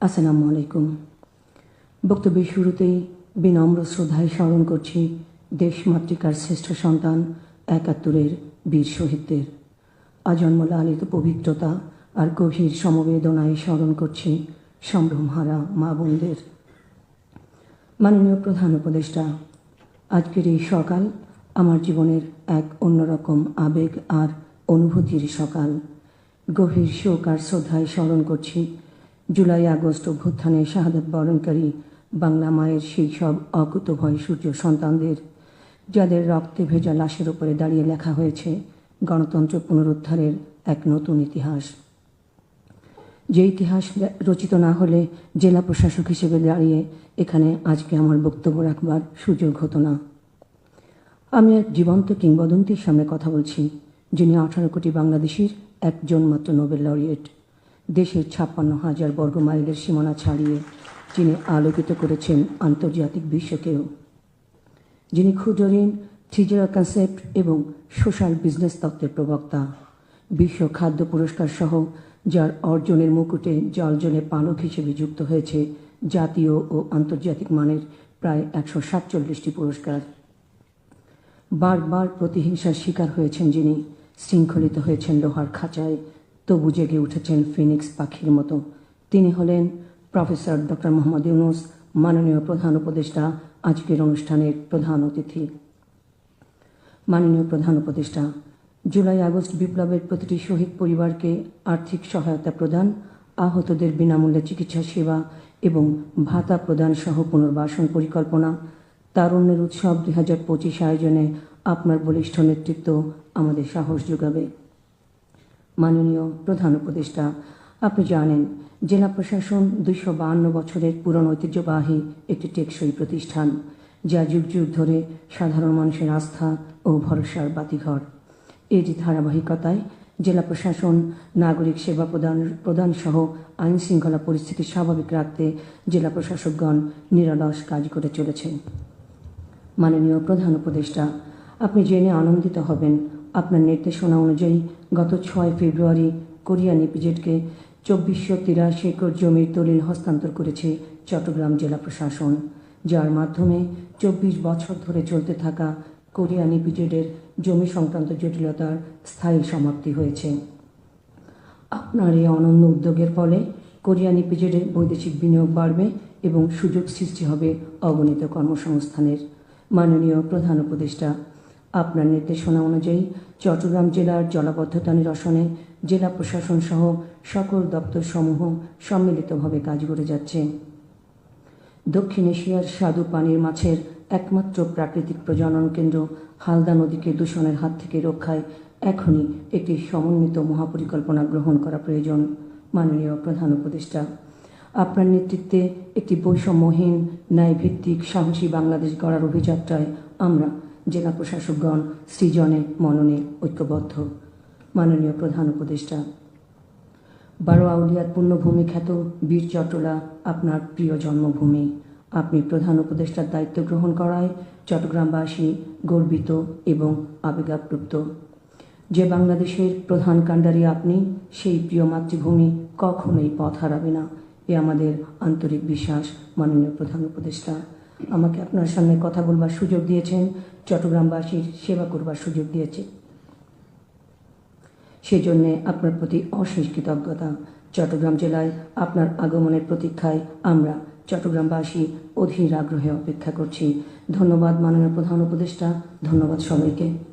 আসসালামু আলাইকুম। বক্তব্যের শুরুতেই বিনম্র শ্রদ্ধায় স্মরণ করছি দেশ মাতৃকার শ্রেষ্ঠ সন্তান একাত্তরের বীর শহীদদের। আজন্ম লালিত পবিত্রতা আর গভীর সমবেদনায় স্মরণ করছি সম্ভ্রমহারা মা বোনদের। মাননীয় প্রধান উপদেষ্টা, আজকের এই সকাল আমার জীবনের এক অন্যরকম আবেগ আর অনুভূতির সকাল। গভীর শোক আর শ্রদ্ধায় স্মরণ করছি জুলাই, আগস্ট অভ্যুত্থানে শাহাদত বরণকারী বাংলা মায়ের সেই সব অকুতভয় সূর্য সন্তানদের, যাদের রক্তে ভেজা লাশের উপরে দাঁড়িয়ে লেখা হয়েছে গণতন্ত্র পুনরুদ্ধারের এক নতুন ইতিহাস। যে ইতিহাস রচিত না হলে জেলা প্রশাসক হিসেবে দাঁড়িয়ে এখানে আজকে আমার বক্তব্য রাখবার সুযোগ হতো না। আমি এক জীবন্ত কিংবদন্তির সামনে কথা বলছি যিনি আঠারো কোটি বাংলাদেশির একজন মাত্র নোবেল লরিয়েট। দেশের ছাপ্পান্ন হাজার বর্গ মাইলের সীমানা ছাড়িয়ে যিনি আলোকিত করেছেন আন্তর্জাতিক বিশ্বকেও। যিনি ক্ষুদ্র ঋণ কনসেপ্ট এবং সোশ্যাল বিজনেস তত্ত্বের প্রবক্তা। বিশ্ব খাদ্য পুরস্কার সহ যার অর্জনের মুকুটে জল জলে পালক হিসেবে যুক্ত হয়েছে জাতীয় ও আন্তর্জাতিক মানের প্রায় একশো সাতচল্লিশটি পুরস্কার। বারবার প্রতিহিংসার শিকার হয়েছেন যিনি, শৃঙ্খলিত হয়েছেন লোহার খাঁচায় তবু জেগে উঠেছেন ফিনিক্স পাখির মতো। তিনি হলেন প্রফেসর ডক্টর মোহাম্মদ ইউনুস, মাননীয় প্রধান উপদেষ্টা, আজকের অনুষ্ঠানের প্রধান অতিথি। মাননীয় প্রধান উপদেষ্টা, জুলাই আগস্ট বিপ্লবের প্রতিটি শহীদ পরিবারকে আর্থিক সহায়তা প্রদান, আহতদের বিনামূল্যে চিকিৎসা সেবা এবং ভাতা প্রদান সহ পুনর্বাসন পরিকল্পনা, তারুণ্যের উৎসব দুই হাজার পঁচিশ আয়োজনে আপনার বলিষ্ঠ নেতৃত্ব আমাদের সাহস যোগাবে। মাননীয় প্রধান উপদেষ্টা, আপনি জানেন, জেলা প্রশাসন দুইশো বাহান্ন বছরের পুরনো ঐতিহ্যবাহী একটি টেকসই প্রতিষ্ঠান, যা যুগ যুগ ধরে সাধারণ মানুষের আস্থা ও ভরসার বাতিঘর। এর ধারাবাহিকতায় জেলা প্রশাসন, নাগরিক সেবা প্রদান প্রদান সহ আইন শৃঙ্খলা পরিস্থিতি স্বাভাবিক রাখতে জেলা প্রশাসকগণ নিরলস কাজ করে চলেছে মাননীয় প্রধান উপদেষ্টা, আপনি জেনে আনন্দিত হবেন আপনার নির্দেশনা অনুযায়ী গত ছয় ফেব্রুয়ারি কোরিয়ান ইপিজেডকে চব্বিশশো তিরাশি একর জমির দলিল হস্তান্তর করেছে চট্টগ্রাম জেলা প্রশাসন, যার মাধ্যমে চব্বিশ বছর ধরে চলতে থাকা কোরিয়ান ইপিজেডের জমি সংক্রান্ত জটিলতার স্থায়ী সমাপ্তি হয়েছে। আপনার এই অনন্য উদ্যোগের ফলে কোরিয়ান ইপিজেডে বৈদেশিক বিনিয়োগ বাড়বে এবং সুযোগ সৃষ্টি হবে অগণিত কর্মসংস্থানের। মাননীয় প্রধান উপদেষ্টা আপনার নির্দেশনা অনুযায়ী চট্টগ্রাম জেলার জলাবদ্ধতা নিরসনে জেলা প্রশাসন সহ সকল দপ্তর সমূহ সম্মিলিতভাবে কাজ করে যাচ্ছে। দক্ষিণ এশিয়ার স্বাদু পানির মাছের একমাত্র প্রাকৃতিক প্রজনন কেন্দ্র হালদা নদীকে দূষণের হাত থেকে রক্ষায় এখনই একটি সমন্বিত মহাপরিকল্পনা গ্রহণ করা প্রয়োজন, মাননীয় প্রধান উপদেষ্টা। আপনার নেতৃত্বে একটি বৈষম্যহীন, ন্যায়ভিত্তিক, সাহসী বাংলাদেশ গড়ার অভিযাত্রায় আমরা জেলা প্রশাসকগণ সৃজনে মননে ঐক্যবদ্ধ। মাননীয় প্রধান উপদেষ্টা বারো আউলিয়ার পূর্ণভূমি খ্যাত বীর চট্টলা, আপনার প্রিয় জন্মভূমি। আপনি প্রধান উপদেষ্টার দায়িত্ব গ্রহণ করায় চট্টগ্রামবাসী গর্বিত এবং আবেগাপ্লুপ্ত যে বাংলাদেশের প্রধান কাণ্ডারি আপনি, সেই প্রিয় মাতৃভূমি কখনোই পথ হারাবে না। এ আমাদের আন্তরিক বিশ্বাস, মাননীয় প্রধান উপদেষ্টা। আমাকে আপনার সামনে কথা বলবার সুযোগ দিয়েছেন, চট্টগ্রামবাসীর সেবা করবার সুযোগ দিয়েছে। সেজন্য আপনার প্রতি অশেষ কৃতজ্ঞতা। চট্টগ্রাম জেলায় আপনার আগমনের প্রতীক্ষায় আমরা চট্টগ্রামবাসী অধীর আগ্রহে অপেক্ষা করছি। ধন্যবাদ মাননীয় প্রধান উপদেষ্টা, ধন্যবাদ সবাইকে।